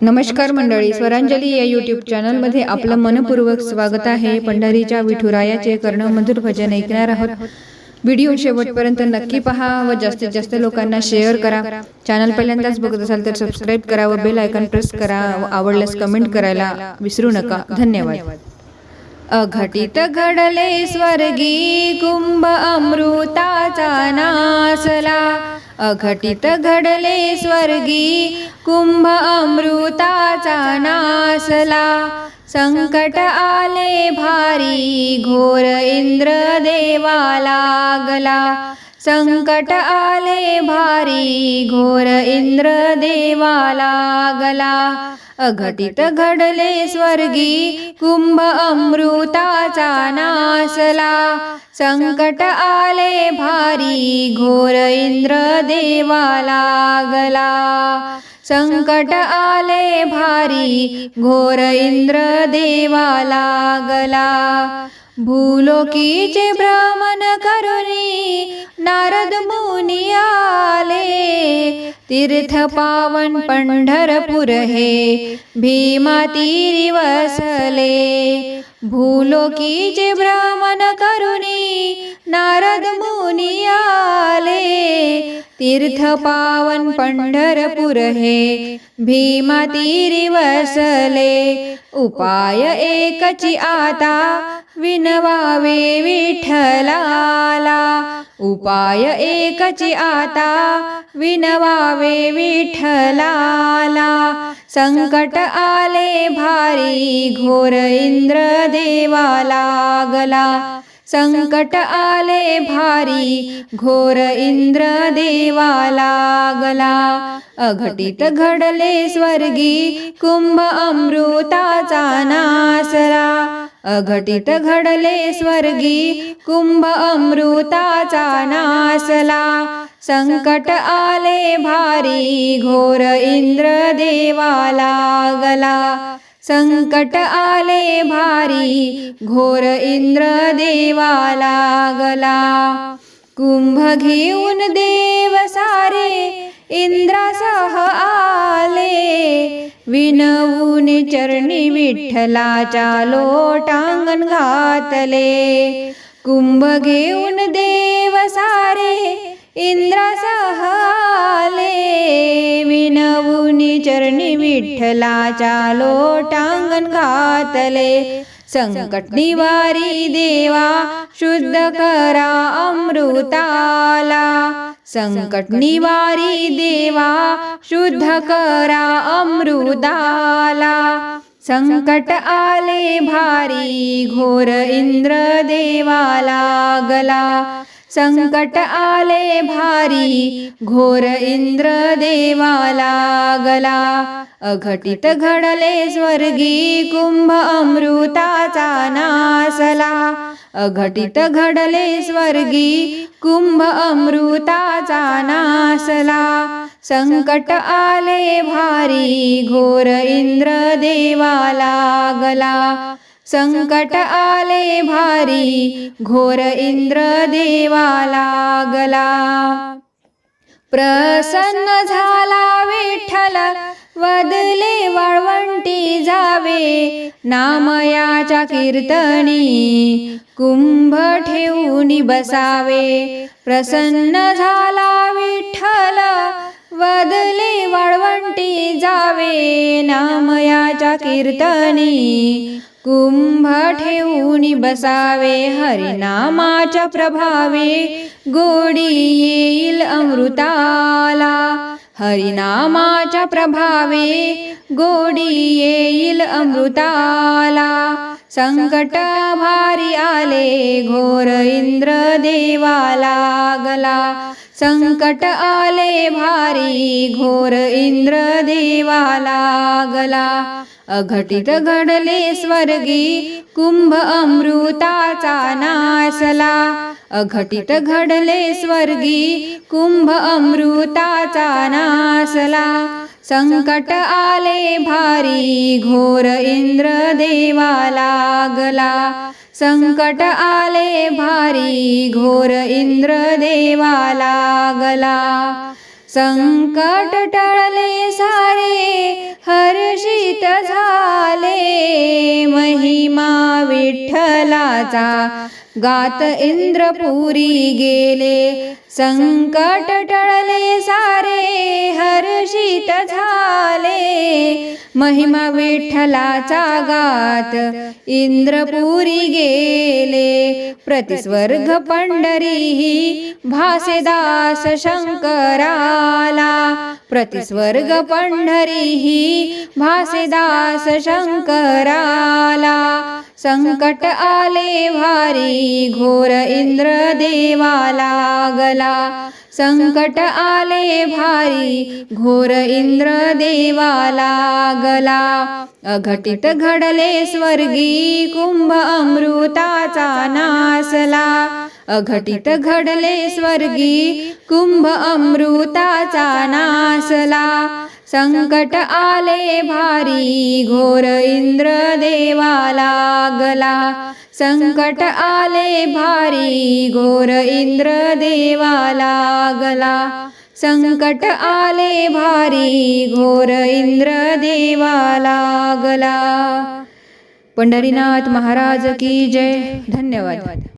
नमस्कार मंडळी स्वरांजली या युट्यूब चॅनलमध्ये आपलं मनपूर्वक स्वागत आहे पंढरीच्या विठुरायाचे कर्ण मधुर भजन ऐकणार आहोत. व्हिडिओ शेवटपर्यंत नक्की पहा व जास्तीत जास्त लोकांना शेअर करा. चॅनल पहिल्यांदाच बघत असाल तर सबस्क्राईब करा व बेल आयकॉन प्रेस करा व आवडल्यास कमेंट करायला विसरू नका. धन्यवाद. अघटित घडले स्वर्गी कुंभ अमृताचा नासला. अघटित घडले स्वर्गी कुंभ अमृताचा नासला. संकट आले भारी घोर इंद्र देवाला लागला. संकट आले भारी घोर इंद्र देवाला लागला. अघटित घडले स्वर्गी कुंभ अमृताचा नासला. संकट आले भारी घोर इंद्र देवा लागला. संकट आले भारी घोर इंद्र देवा लागला. भूलोकीचे भ्रमण करुणी नारद मुनी आले. तीर्थ पावन पंढरपूर हे भीमा तीरी वसले. भूलोकीचे भ्रमण करुणी नारद मुनी आले. तीर्थ पावन पंढरपूर हे भीमातीरी वसले. उपाय एकची आता विनवावे विठ्ठलाला. उपाय एकची आता विनवावे विठ्ठलाला. संकट आले भारी घोर इंद्र देवा लागला. संकट आले भारी घोर इंद्र देवा लागला. अघटित घडले स्वर्गी कुंभ अमृताचा नासरा. अघटित घडले स्वर्गी कुंभ अमृताचा नासला. संकट आले भारी घोर इंद्र देवाला गला. संकट आले भारी घोर इंद्र देवाला गला. कुंभ घेऊन देव सारे इंद्रासह आले. विनवून चरणी विठ्ठलाच्या लोटांगण घातले. कुंभ घेऊन देव सारे इंद्रासह आले. विनवून चरणी विठ्ठलाच्या लोटांगण घातले. संकट निवारी देवा शुद्ध करा अमृताला. संकट निवारी देवा शुद्ध करा अमृताला संकट आले भारी घोर इंद्र देवा लागला. संकट आले भारी घोर इंद्र देवा लागला अघटित घडले स्वर्गी कुंभ अमृताचा नासला. अघटित घडले स्वर्गी कुंभ अमृताचा नासला. संकट आले भारी घोर इंद्र देवा लागला संकट आले भारी घोर इंद्र देवा लागला प्रसन्न झाला विठ्ठल वदले वाळवंटी जावे. नामयाच्या कीर्तनी कुंभ ठेवून बसावे. प्रसन्न झाला विठ्ठल वदले वाळवंटी जावे. नामयाच्या कीर्तनी कुंभ ठेवून बसावे हरिनामाच्या प्रभावे गोडी येईल अमृताला. हरिनामाच्या प्रभावे गोडी येईल अमृताला. संकट भारी आले घोर इंद्र देवा लागला संकट आले भारी घोर इंद्र देवा लागला अघटित घडले स्वर्गी कुंभ अमृताचा नासला अघटित घडले स्वर्गी कुंभ अमृताचा नासला संकट आले भारी घोर इंद्र देवा लागला संकट आले भारी घोर इंद्र देवा लागला संकट टळले सारे हर्षित झाले. महिमा विठ्ठलाचा गात इंद्रपुरी गेले. संकट टळले सारे हर्षित झाले. महिमा विठ्ठलाचा गात इंद्रपुरी गेले. प्रतिस्वर्ग पंढरीही भासेदास शंकराला. प्रतिस्वर्ग पंढरीही भासेदास शंकराला. संकट आले भारी घोर इंद्र देवाला गला संकट आले भारी घोर इंद्र देवाला गला. अघटित घडले स्वर्गी कुंभ अमृताचा नासला. अघटित घडले स्वर्गी कुंभ अमृताचा नासला. संकट आले भारी घोर इंद्र देवाला गला. संकट आले भारी घोर इंद्र देवाला गला. संकट आले भारी घोर इंद्र देवाला गला. पंढरीनाथ महाराज की जय. धन्यवाद.